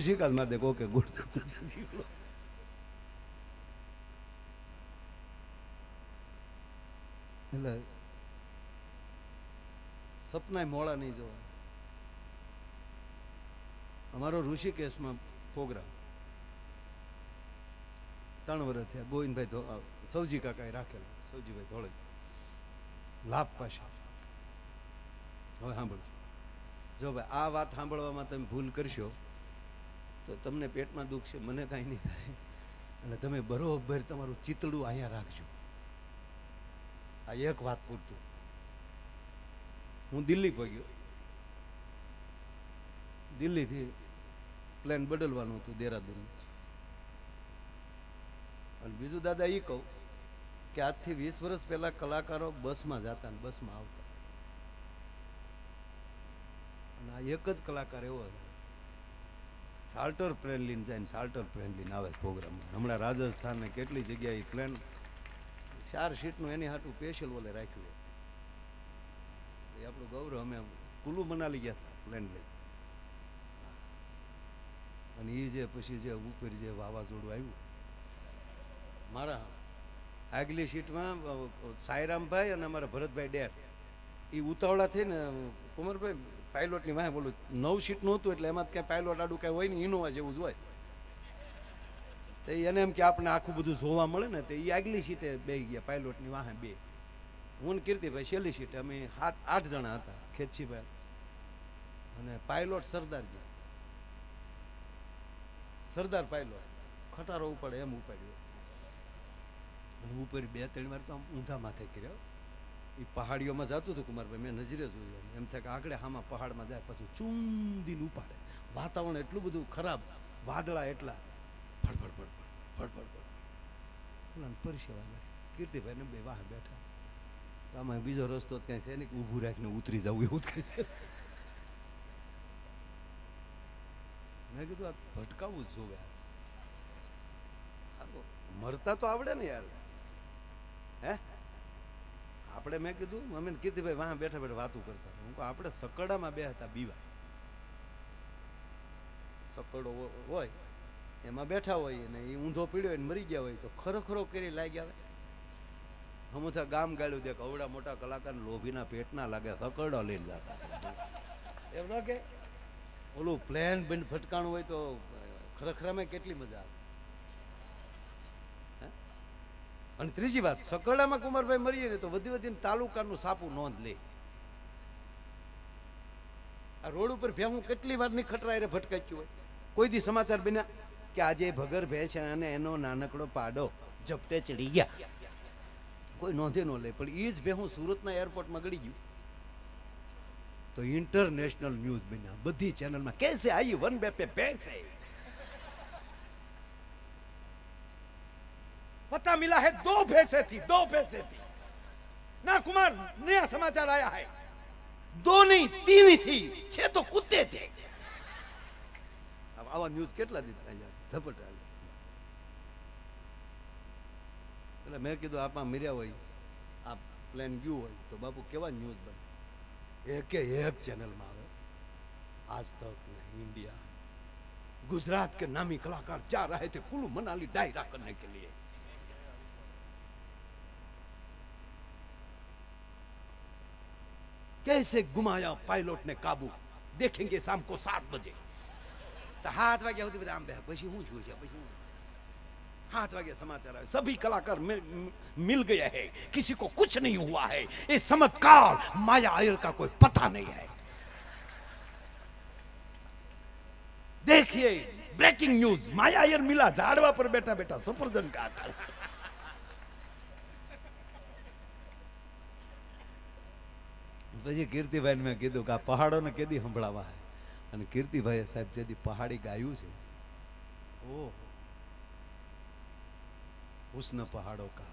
શિકાત માર દે okay good એટલે સપના મોડા નહીં જોવા અમારો ઋષિકેશમાં પ્રોગ્રામ ત્રણ વર્ષ થયા ગોવિંદભાઈ સૌજી કાકાએ રાખેલો સૌજીભાઈ ધોળે લાભ પાછા હવે સાંભળજો જો ભાઈ આ વાત સાંભળવામાં તમે ભૂલ કરશો તો તમને પેટમાં દુઃખ છે, મને કાંઈ નહીં થાય. અને તમે બરોબર તમારું ચિતડું અહીંયા રાખજો. આ એક વાત પૂરતું. હું દિલ્હી પહોંચ્યો. દિલ્હીથી પ્લાન બદલવાનું હતું દેહરાદૂન. અને બીજું દાદા એ કહું કે આજથી વીસ વર્ષ પહેલા કલાકારો બસમાં જતા ને બસમાં આવતા. અને આ એક જ કલાકાર એવો હતો. સાલ્ટર પ્લેન લઈને જાય ને સાલ્ટર પ્લેન લઈને આવે પ્રોગ્રામમાં હમણાં રાજસ્થાનને કેટલી જગ્યાએ પ્લેન ચાર સીટનું એની હાટું સ્પેશિયલ ઓલે રાખ્યું એ આપણું ગૌરવ, અમે કુલુ મનાલી ગયા હતા પ્લેન લઈ. અને એ જે પછી જે ઉપર જે વાવાઝોડું આવ્યું. મારા આગલી સીટમાં સાયરામભાઈ અને અમારા ભરતભાઈ ડેર. એ ઉતાવળા થઈને કુમારભાઈ પાયલોટની વાહે બોલું, નવ સીટનું હતું એટલે એમાં ક્યાંય પાયલોટ આડું કાંઈ હોય ને ઇનોવા જેવું જ હોય. તો એને એમ કે આપણે આખું બધું જોવા મળે ને તો એ આગલી સીટે બે ગયા, પાયલોટની વાહે બે. હું કીર્તિભાઈ છેલ્લી સીટે અમે સાત આઠ જણા હતા ખેતસીભાઈ અને પાયલોટ સરદારજી. સરદાર પાયલોટ, ખટારો ઉપાડે એમ ઉપાડ્યો. અને ઉપર બે ત્રણ વાર તો આમ ઊંધા માથે કર્યો. એ પહાડીઓમાં જતું હતું કુમારભાઈ મેં નજરે જોયું એમ. થાય કે આંકડે હામાં પહાડમાં જાય પછી ચૂંદીને ઉપાડે. વાતાવરણ એટલું બધું ખરાબ વાદળા એટલા. ફડફડ ફડફડ ફડફડ ફડ ઓલાને પરિસેવા કીર્તિભાઈને બે વાહ બેઠા. તો આમાં બીજો રસ્તો કાંઈ છે નહીં ઊભું રાખીને ઉતરી જવું એવું જ કહે છે. મેં કીધું આ ભટકાવવું જ જોવે આ મરતા તો આવડે ને યાર. હે? આપણે મેં કીધું, અમે કીર્તિભાઈ વાહ બેઠા બેઠા વાતું કરતા હું કહું, આપણે સકડામાં બે હતા બીવા. સકડો હોય. એમાં બેઠા હોય અને એ ઊંધો પીડ્યો હોય ને મરી ગયા હોય તો ખરો કરી લાગી આવે. હમુથા ગામ ગાળ્યું દે અવડા મોટા કલાકાર લોભીના પેટના લાગે સકડો લઈને જતા એમ ન કે? ઓલું પ્લેન બંધ ફટકાણું હોય તો ખરેખરમાં કેટલી મજા આવે હે? અને ત્રીજી વાત સકરડામાં કુમારભાઈ મરીએ ને તો વધી વધીને તાલુકાનું સાપુ નોંધ લે. આ રોડ ઉપર ભેહું કેટલી વારની ખટરાય રે ભટકાચ્યું હોય. કોઈ દી સમાચાર બન્યા કે આજે ભગર ભે છે અને એનો નાનકડો પાડો ઝપટે ચડી ગયા. કોઈ નોંધે ન લે, પણ એ જ ભેહું સુરતના એરપોર્ટમાં ગળી ગયું. તો ઇન્ટરનેશનલ ન્યૂઝ બન્યા. બધી ચેનલમાં કેસે આઈ વન બે પે પે છે पता मिला है दो भैंसे थी दो भैंसे थी ना कुमार नया समाचार आया है दो नहीं तीन ही थी छह तो कुत्ते थे अब आवा न्यूज કેટલા દીધા યાર ધપટ હાલે. એટલે મેં કીધું આપમાં મીર્યા હોય આ પ્લેન ગયું હોય તો બાપુ કેવા ન્યૂઝ બને એકે एक चैनल में आवे आज तक नहीं इंडिया गुजरात के नामी कलाकार जा रहे थे कुल्लू मनाली डायरा करने के लिए कैसे घुमाया पायलट ने काबू? देखेंगे शाम को सात बजे। तो हाथ वागे होती बदाम बह पैसे हूँ छू जा हाथ वागे समाचार है सभी कलाकार मिल, मिल गया है किसी को कुछ नहीं हुआ है। ये समत्कार माया आयर का कोई पता नहीं है। देखिए ब्रेकिंग न्यूज़ माया आयर मिला झाड़वा पर बैठा बैठा सुपरजन का आकार। પછી કીર્તિભાઈ મેં કીધું કે આ પહાડોને કેદી સંભળાવા અને કીર્તિભાઈએ સાહેબ જેદી પહાડી ગાયું છે, ઓહ. ઉષ્ણ પહાડો કા.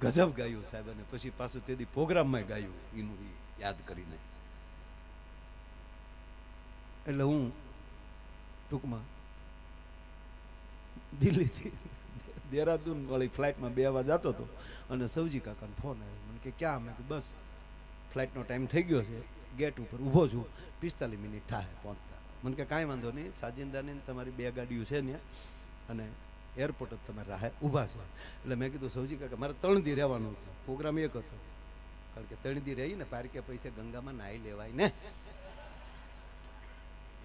ગજબ ગાયું સાહેબ અને પછી પાછું તેદી પ્રોગ્રામમાં ગાયું, એનું યાદ કરીને. એટલે હું ટૂંકમાં દિલ્હીથી દેહરાદૂન વાળી ફ્લાઇટમાં બે વાર જતો હતો અને સૌજી કાકાનો ફોન આવ્યો. મને કે, ક્યાં? મેં કીધું, બસ, ફ્લાઇટનો ટાઈમ થઈ ગયો છે. ગેટ ઉપર ઊભો છું. પિસ્તાલીસ મિનિટ થાય પહોંચતા. મને કે, કાંઈ વાંધો નહીં. સાજિંદાની તમારી બે ગાડીઓ છે ને અને એરપોર્ટ જ તમારે રાહે ઊભા છે. એટલે મેં કીધું સૌજી કાકા, મારે ત્રણ દી રહેવાનું હતું. પ્રોગ્રામ એક હતો. કારણ કે ત્રણ દી રહી ને પારકે પૈસે ગંગામાં નાહી લેવાય ને.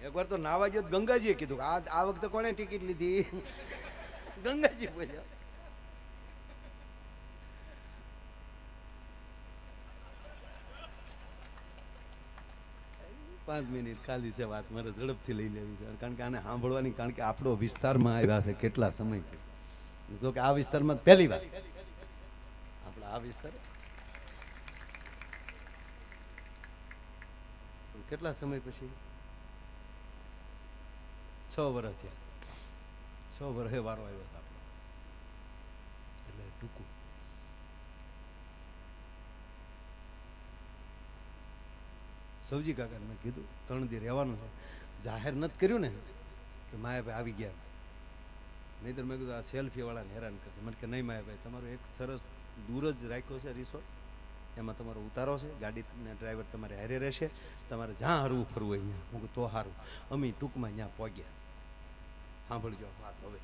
એકવાર તો નાવા ગયો ગંગાજીએ કીધું આ આ વખતે કોણે ટિકિટ લીધી? ગંગાજી બોલ્યા. પાંચ મિનિટ ખાલી છે વાત, મારે ઝડપથી લઈ લેવી છે. કારણ કે આને સાંભળવાની, કારણ કે આપણો વિસ્તારમાં આવ્યા છે કેટલા સમયથી. તો કે આ વિસ્તારમાં પહેલી વાર. આપણે આ વિસ્તાર કેટલા સમય પછી? છ વર્ષ થયા. છ વર્ષે વારો આવ્યો છે આપણો. એટલે ટૂંકું. સૌજી કાકાને મેં કીધું, ત્રણ દી રહેવાનું છે. જાહેર નથી કર્યું ને કે માયાભાઈ આવી ગયા. નહીંતર મેં કીધું, આ સેલ્ફીવાળાને હેરાન કરશે. મને કે, નહીં માયાભાઈ, તમારો એક સરસ દૂર જ રાખ્યો છે રિસોર્ટ એમાં તમારો ઉતારો છે. ગાડીના ડ્રાઈવર તમારે હારે રહેશે. તમારે જ્યાં હરવું ફરવું હોય અહીંયા હું તો હારું. અમે ટૂંકમાં ત્યાં પહોંચ્યા. સાંભળજો વાત હવે.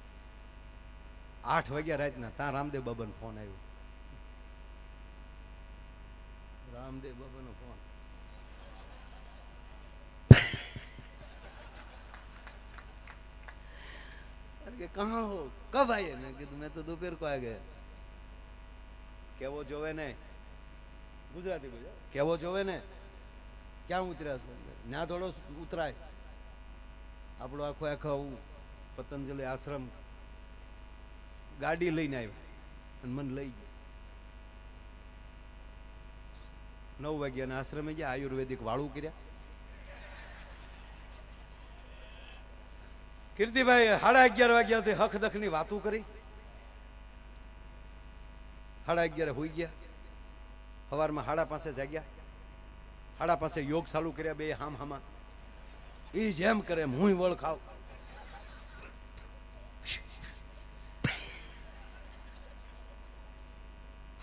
આઠ વાગ્યા રાતના ત્યાં રામદેવ બાબાનો ફોન આવ્યો. રામદેવ બાબાનો ફોન કે કહા હો કબ આયે મેં કીધું, મેં તો દોપહેર કો આ કેવો જોવે ને? ગુજરાતી બોલો. કેવો જોવે ને? ક્યાં ઉતર્યા છો? ના ઉતરાય. આપણો આખો આખો પતંજલિ આશ્રમ ગાડી લઈને આવ્યો અને મને લઈ ગયો. નવ વાગ્યાના આશ્રમે ગયા, આયુર્વેદિક વાળું કર્યા. કીર્તિભાઈ સાડા અગિયાર વાગ્યાથી દખ દખની વાતું કરી. સાડા અગિયારે હોઈ ગયા. સવારમાં હાડા પાસે જાગ્યા. હાડા પાસે યોગ ચાલુ કર્યા, બે હામ હામા. એ જેમ કરે હું વળ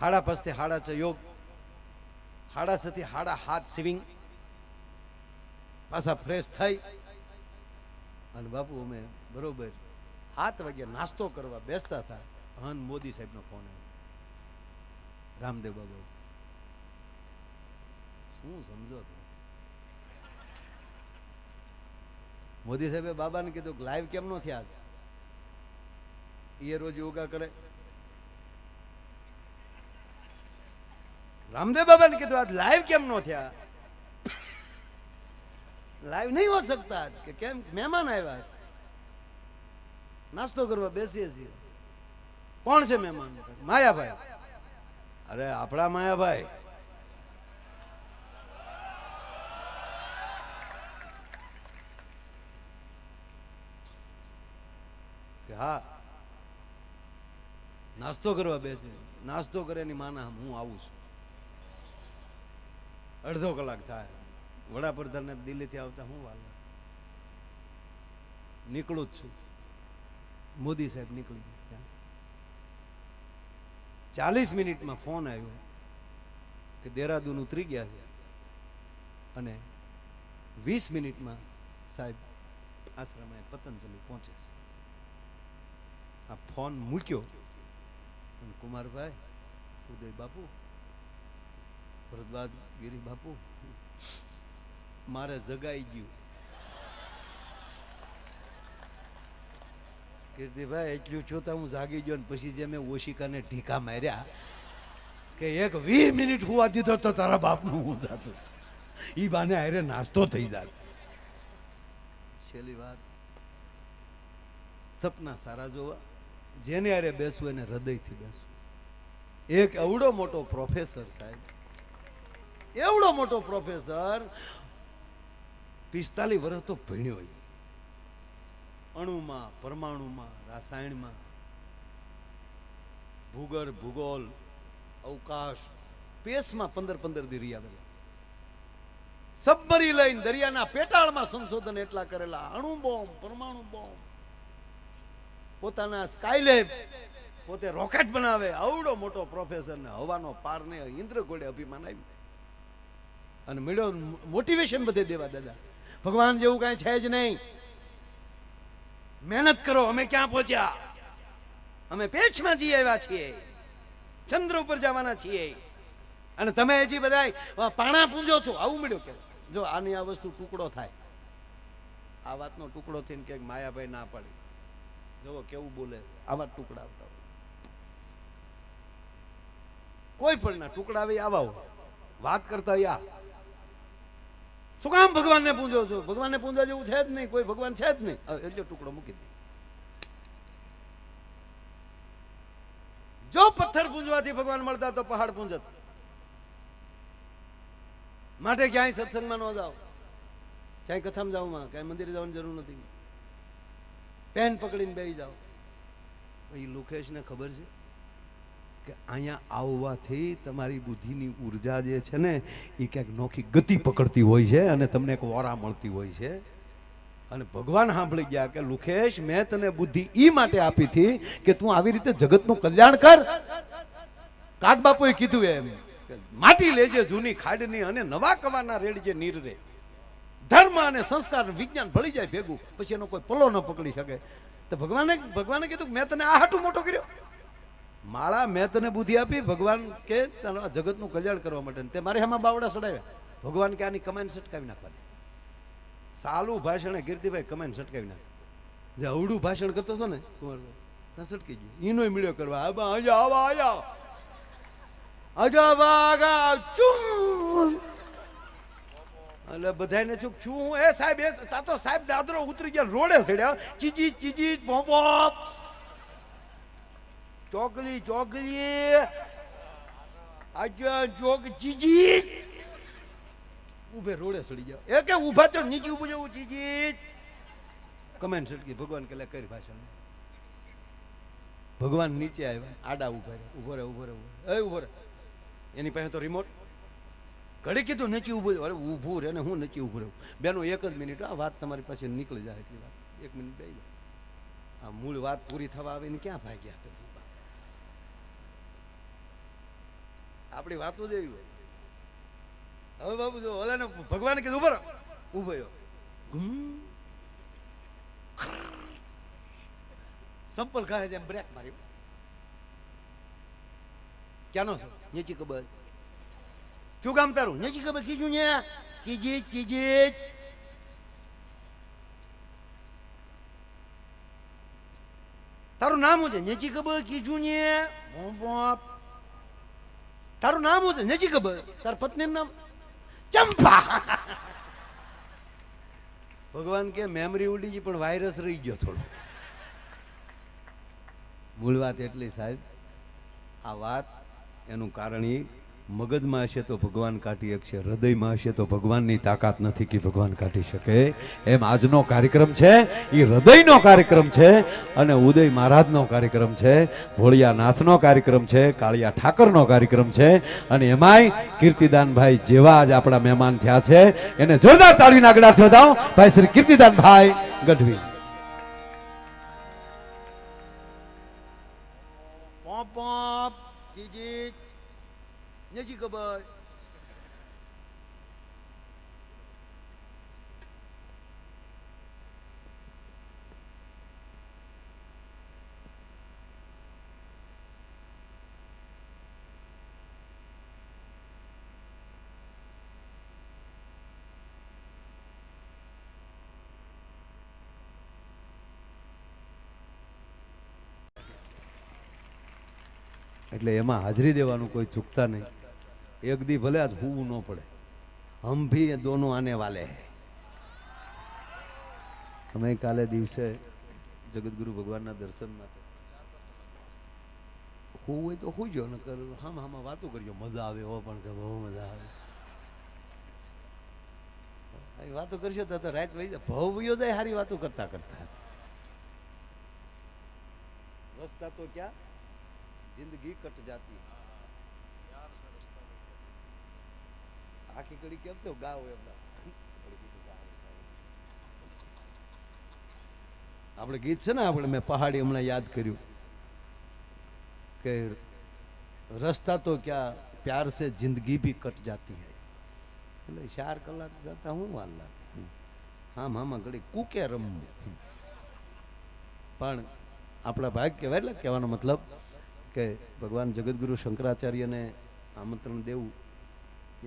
હાડા પાસથી હાડા છે, યોગ. હાડા સથી હાડા હાથ સિવિંગ પાછા ફ્રેશ થઈ. અને બાપુ, અમે બરોબર સાત વાગે નાસ્તો કરવા બેસતા હતા. હન મોદી સાહેબનો ફોન આવ્યો. રામદેવ બાબા. શું સમજો તમે મોદી સાહેબે બાબાને કીધું લાઈવ કેમ નો થયા? એ રોજ યોગા કરે. રામદેવ બાબાને કીધું, આજ લાઈવ કેમ નો થયા? લાઈવ નહીં હો શકતા કે કેમ? મહેમાન આવ્યા છે. નાસ્તો કરવા બેસીએ છીએ. કોણ છે મહેમાન? માયાભાઈ. અરે, આપણા માયાભાઈ. હા, નાસ્તો કરવા બેસે નાસ્તો કરે એની માના હું આવું છું. અડધો કલાક થાય. વડાપ્રધાનને દિલ્હીથી આવતા હું વાલ. નીકળું જ છું. મોદી સાહેબ નીકળી ગયા. ચાલીસ મિનિટમાં ફોન આવ્યો કે દેહરાદૂન ઉતરી ગયા છે. અને વીસ મિનિટમાં સાહેબ આશ્રમે પતંજલિ પહોંચે છે. આ ફોન મૂક્યો. કુમારભાઈ, ઉદય બાપુ ભરતબાદ ગિરી બાપુ, મારે જગાઈ ગયું. કીર્તિભાઈ, એટલું જોતા હું જાગી ગયો ને પછી જે મેં ઓશિકાને ઢીકા માર્યા કે એક વીસ મિનિટ હું દીધો તો તારા બાપનું હું જાતું. એ બાને હારે નાસ્તો થઈ જાત. છેલ્લી વાત. સપના સારા જોવા. જેને હારે બેસવું એને હૃદયથી બેસવું. એક એવડો મોટો પ્રોફેસર સાહેબ. એવડો મોટો પ્રોફેસર. પિસ્તાલીસ વર્ષ તો ભણ્યો. અણુમાં, પરમાણુમાં, રાસાયણમાં. ભૂગર, ભૂગોળ, અવકાશ, પેશમાં પંદર પંદર દી રહી આવેલા સબમરી લઈને દરિયાના પેટાળમાં સંશોધન એટલા કરેલા. અણુ બોમ્બ, પરમાણુ બોમ્બ. પોતાના સ્કાયલેબ પોતે રોકેટ બનાવે. આવડો મોટો પ્રોફેસર ને હવાનો પાર ને ઇન્દ્ર ઘોડે અભિમાન આવ્યું અને મેળો મોટિવેશન બધે દેવા દાદા. ભગવાન જેવું કાંઈ છે જ નહીં. મહેનત કરો, અમે ક્યાં પહોંચ્યા? અમે પેચમાં જઈ આવ્યા છીએ. ચંદ્ર ઉપર જવાના છીએ. અને તમે હજી બધા પાણા પૂંજો છો. આવું મળ્યો કે. જો આની આ વસ્તુ ટુકડો થાય. આ વાતનો ટુકડો થઈને કે માયાભાઈ ના પાડી. જુઓ કેવું બોલે. આવા ટુકડા આવતા કોઈ પણ ના ટુકડા આવે આવા હોય. વાત કરતા આ. શું કામ ભગવાનને પૂંજો છો? ભગવાનને પૂજવા જેવું છે જ નહીં કોઈ ભગવાન છે જ નહીં. હવે એટલો ટુકડો મૂકી દે. જો પથ્થર પૂંજવાથી ભગવાન મળતા તો પહાડ પૂંજત. માટે ક્યાંય સત્સંગમાં ન જાઓ. ક્યાંય કથામાં જાઓ માં ક્યાંય મંદિરે જવાની જરૂર નથી. પેન પકડીને બેસી જાઓ. એ લોકેશને ખબર છે? કે અહીંયા આવવાથી તમારી બુદ્ધિની ઊર્જા જે છે ને, એ ક્યાંક નોખી ગતિ પકડતી હોય છે અને તમને એક વોરા મળતી હોય છે. અને ભગવાન સાંભળી ગયા કે, લુખેશ, મેં તને બુદ્ધિ ઈ માટે આપી હતી કે તું આવી રીતે જગતનું કલ્યાણ કર. કાદ બાપુએ કીધું એમ માટી લેજે જૂની ખાડની અને નવા કવાના રેડજે નીર રે. ધર્મ અને સંસ્કાર, વિજ્ઞાન ભળી જાય ભેગું, પછી એનો કોઈ પલો ન પકડી શકે. તો ભગવાને ભગવાને કીધું મેં તને આ હાટું મોટો કર્યો. માળા મેં તને બુદ્ધિ આપી, ભગવાન કે તારા જગતનું કલ્યાણ કરવા માટે. તે મારે એમાં બાવડા સડાવ્યા. ભગવાન કે આની કમાઈને સટકાવી નાખવાની. સાલું ભાષણે કીર્તિભાઈ કમાઈને સટકાવી નાખે. જે અવડું ભાષણ કરતો હતો ને કુંવરભાઈ ત્યાં સટકી ગયું. એનો મળ્યો કરવા. આજા, આવા, આયા. આજા વાગા ચૂમ. એટલે બધાને ચૂપ, છું એ સાહેબ, એ તો સાહેબ દાદરો ઉતરી ગયા, રોડે ચડ્યા. ચીજી ચીજી પોપ ચોકલી ચોકલી આજા ચોક જીજી ઉભે રોડે સડી જાવ એ કે ઊભા તો નીચે ઊભું જવું ચીજી કમેન્ટ સટકી ભગવાન કે લે કરી ભાષણ. ભગવાન નીચે આવ્યા, આડા ઊભા રહે ઊભો રહે ઊભો રહે ઊભો. એ ઊભો રહે એની પાસે તો રિમોટ ઘડી કીધું, નીચે ઊભું અરે, ઊભું રહે ને હું નીચે ઊભું રહું? બેનો એક જ મિનિટ, આ વાત તમારી પાસે નીકળી જાય એટલી વાત. એક મિનિટ બે આ મૂળ વાત પૂરી થવા આવે ને ક્યાં ભાગ્યા તમે? આપણી વાતો જ એવી હોય. હવે બાબુ જો ઓલાને ભગવાન કીધું ઊભો રહ્યો. ઘુમ. સંપલ ખાય છે એમ બ્રેક મારી ક્યાંનો છો? નીચી ખબર કયું કામ તારું? નેચી ખબર કીધું ને. ચીજી ચીજી. તારું નામ શું છે? નેચી ખબર કીધું ને. તારું નામ શું છે? નેચી ખબર તાર પત્નીનું નામ? ચંપા. ભગવાન કે મેમરી ઉડી ગઈ પણ વાયરસ રહી ગયો થોડો. મૂળ વાત એટલી સાહેબ. આ વાત એનું કારણ એ મગજમાં હશે તો ભગવાન કાઢી શકશે, હૃદયમાં હશે તો ભગવાનની તાકાત નથી કે ભગવાન કાઢી શકે. એમ આજનો કાર્યક્રમ છે એ હૃદયનો કાર્યક્રમ છે અને ઉદય મહારાજનો કાર્યક્રમ છે ભોળિયા નાથનો કાર્યક્રમ છે, કાળિયા ઠાકરનો કાર્યક્રમ છે અને એમાંય કીર્તિદાનભાઈ જેવા જ આપણા મહેમાન થયા છે. એને જોરદાર તાળીના નાગડા વધાવો ભાઈ શ્રી કીર્તિદાનભાઈ ગઢવી. પોપ પોપ નજી ખબર એટલે એમાં હાજરી દેવાનું કોઈ ચૂકતા નહીં. એક દી ભલે આજ હોવું ન પડે હમ ભી ये दोनों आने वाले हैं અમે કાલે દિવસે જગતગુરુ ભગવાનના દર્શન માટે હું હોય તો હું જો ન કર હામ હામાં વાતો કરજો મજા આવે હો પણ કે બહુ મજા આવે આવી વાતો કરશો તો તો રાત વહી જાય ભવ વયો જાય સારી વાતો કરતા કરતા રસ્તા તો ક્યાં જિંદગી કટ જાતી આખી કડી કેમ છો? ગાવ એમના આપણે ગીત છે ને, આપણે મેં પહાડી હમણાં યાદ કર્યું કે રસ્તા તો ક્યાં પ્યાર સે જિંદગી ભી કટ જાતી હૈ. એટલે ચાર કલાક જતા હું વાર લાગે હા, મામા ઘડી કુકે રમવું પણ આપણા ભાગ કહેવાય એટલે કહેવાનો મતલબ કે ભગવાન જગદગુરુ શંકરાચાર્યને આમંત્રણ દેવું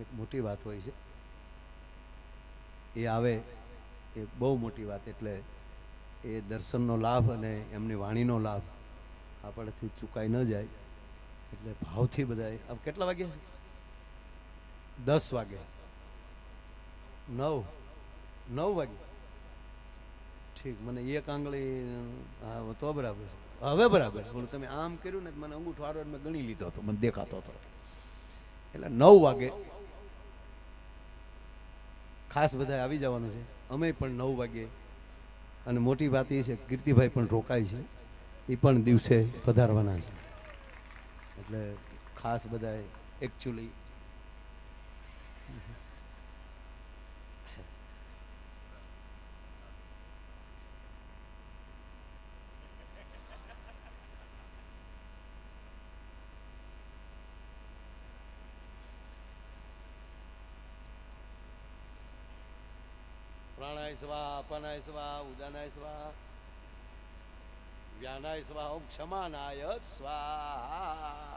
એક મોટી વાત હોય છે. એ આવે એ બહુ મોટી વાત એટલે એ દર્શનનો લાભ અને એમની વાણીનો લાભ આપણેથી ચૂકાઈ ન જાય એટલે ભાવથી બધા આમ કેટલા વાગે દસ વાગે. નવ. નવ વાગે. ઠીક, મને એક આંગળી હા, તો બરાબર. હવે બરાબર. પણ તમે આમ કર્યું ને મને અંગૂઠો આડો મેં ગણી લીધો હતો. મને દેખાતો હતો. એટલે નવ વાગે ખાસ બધા આવી જવાનું છે. અમે પણ નવ વાગે, અને મોટી વાત એ છે, કીર્તિભાઈ પણ રોકાય છે. એ પણ દિવસે પધારવાના છે. એટલે ખાસ બધા એકચ્યુઅલી પ્રાણાય સ્વા અપનાય સ્વા ઉદાનાય સ્વા વ્યાનાય સ્વા ઓમ ક્ષમાનાય સ્વાહા